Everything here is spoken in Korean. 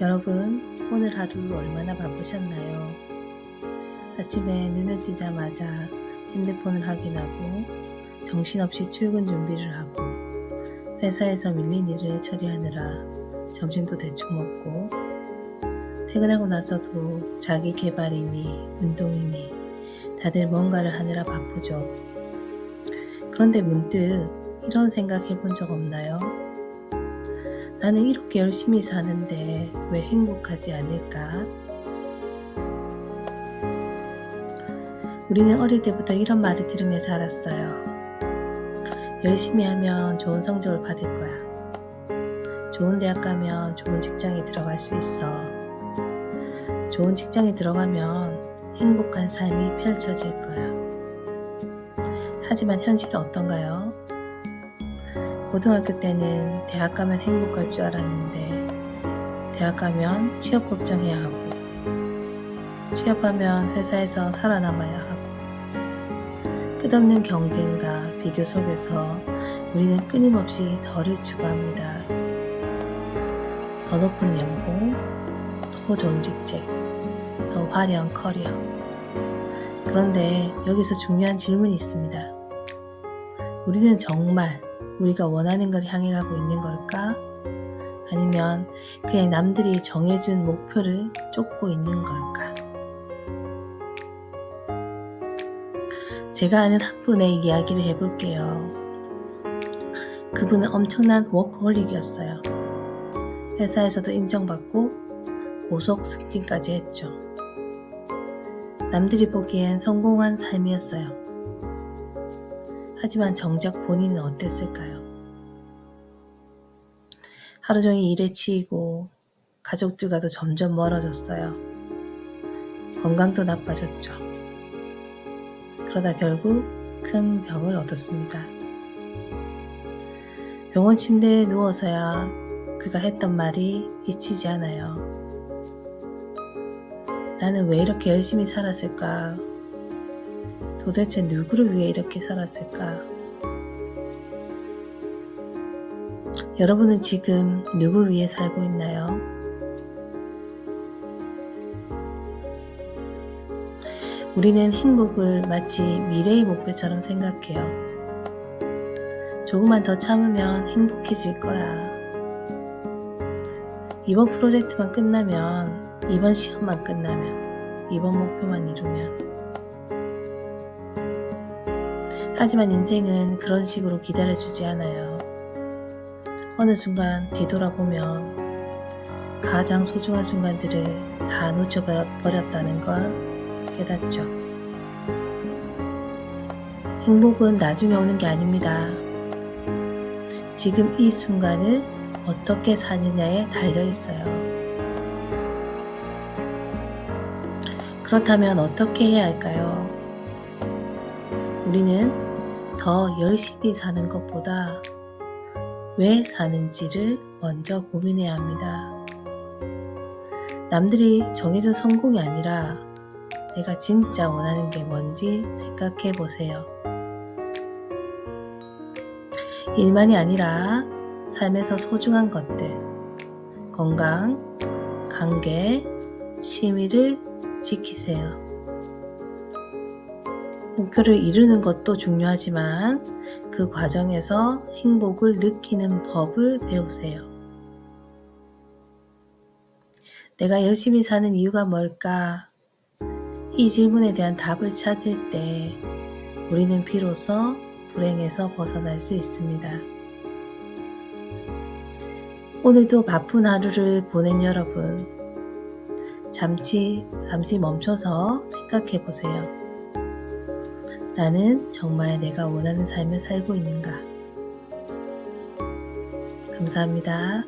여러분, 오늘 하루 얼마나 바쁘셨나요? 아침에 눈을 뜨자마자 핸드폰을 확인하고 정신없이 출근 준비를 하고 회사에서 밀린 일을 처리하느라 점심도 대충 먹고 퇴근하고 나서도 자기 개발이니 운동이니 다들 뭔가를 하느라 바쁘죠. 그런데 문득 이런 생각 해본 적 없나요? 나는 이렇게 열심히 사는데 왜 행복하지 않을까? 우리는 어릴 때부터 이런 말을 들으며 자랐어요. 열심히 하면 좋은 성적을 받을 거야. 좋은 대학 가면 좋은 직장에 들어갈 수 있어. 좋은 직장에 들어가면 행복한 삶이 펼쳐질 거야. 하지만 현실은 어떤가요? 고등학교 때는 대학 가면 행복할 줄 알았는데, 대학 가면 취업 걱정해야 하고, 취업하면 회사에서 살아남아야 하고, 끝없는 경쟁과 비교 속에서 우리는 끊임없이 덜을 추구합니다. 더 높은 연봉, 더 좋은 직책, 더 화려한 커리어. 그런데 여기서 중요한 질문이 있습니다. 우리는 정말 우리가 원하는 걸 향해 가고 있는 걸까? 아니면 그냥 남들이 정해준 목표를 쫓고 있는 걸까? 제가 아는 한 분의 이야기를 해볼게요. 그분은 엄청난 워크홀릭이었어요. 회사에서도 인정받고 고속 승진까지 했죠. 남들이 보기엔 성공한 삶이었어요. 하지만 정작 본인은 어땠을까요? 하루 종일 일에 치이고 가족들과도 점점 멀어졌어요. 건강도 나빠졌죠. 그러다 결국 큰 병을 얻었습니다. 병원 침대에 누워서야 그가 했던 말이 잊히지 않아요. 나는 왜 이렇게 열심히 살았을까? 도대체 누구를 위해 이렇게 살았을까? 여러분은 지금 누굴 위해 살고 있나요? 우리는 행복을 마치 미래의 목표처럼 생각해요. 조금만 더 참으면 행복해질 거야. 이번 프로젝트만 끝나면, 이번 시험만 끝나면, 이번 목표만 이루면. 하지만 인생은 그런 식으로 기다려주지 않아요. 어느 순간 뒤돌아보면 가장 소중한 순간들을 다 놓쳐버렸다는 걸 깨닫죠. 행복은 나중에 오는 게 아닙니다. 지금 이 순간을 어떻게 사느냐에 달려 있어요. 그렇다면 어떻게 해야 할까요? 우리는 더 열심히 사는 것보다 왜 사는지를 먼저 고민해야 합니다. 남들이 정해준 성공이 아니라 내가 진짜 원하는 게 뭔지 생각해 보세요. 일만이 아니라 삶에서 소중한 것들, 건강, 관계, 취미를 지키세요. 목표를 이루는 것도 중요하지만 그 과정에서 행복을 느끼는 법을 배우세요. 내가 열심히 사는 이유가 뭘까? 이 질문에 대한 답을 찾을 때 우리는 비로소 불행에서 벗어날 수 있습니다. 오늘도 바쁜 하루를 보낸 여러분, 잠시, 잠시 멈춰서 생각해 보세요. 나는 정말 내가 원하는 삶을 살고 있는가? 감사합니다.